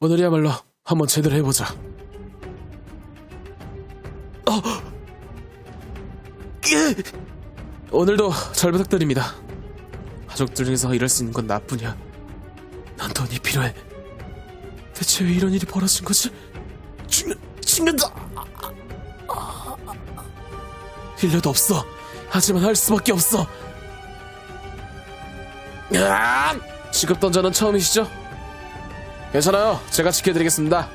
오늘이야말로 한번 제대로 해보자. 어! 예! 오늘도 잘 부탁드립니다. 가족들 중에서 일할 수 있는 건 나뿐이야. 난 돈이 필요해. 대체 왜 이런 일이 벌어진 거지? 죽는, 죽는다! 일려도 없어. 하지만 할 수밖에 없어. 으악! 직업 던전은 처음이시죠? 괜찮아요. 제가 지켜드리겠습니다.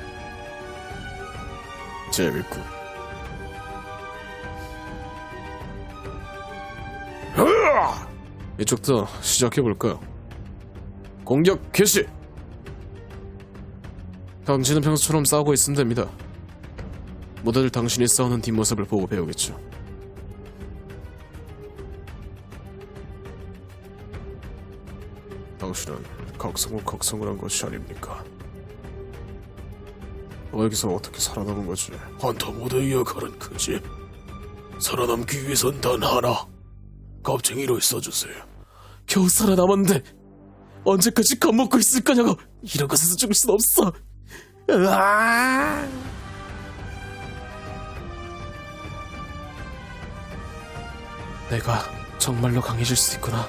재밌군. 으아! 이쪽도 시작해볼까요? 공격 개시! 당신은 평소처럼 싸우고 있으면 됩니다. 모두들 당신이 싸우는 뒷모습을 보고 배우겠죠. 당신은 각성을 각성을 한 것이 아닙니까? 여기서 어떻게 살아남은 거지? 헌터 모드의 역할은 크지. 살아남기 위해선 단 하나. 겁쟁이로 써주세요. 겨우 살아남았는데 언제까지 겁먹고 있을 거냐고. 이런 것에서 죽을 순 없어. 으아! 내가 정말로 강해질 수 있구나.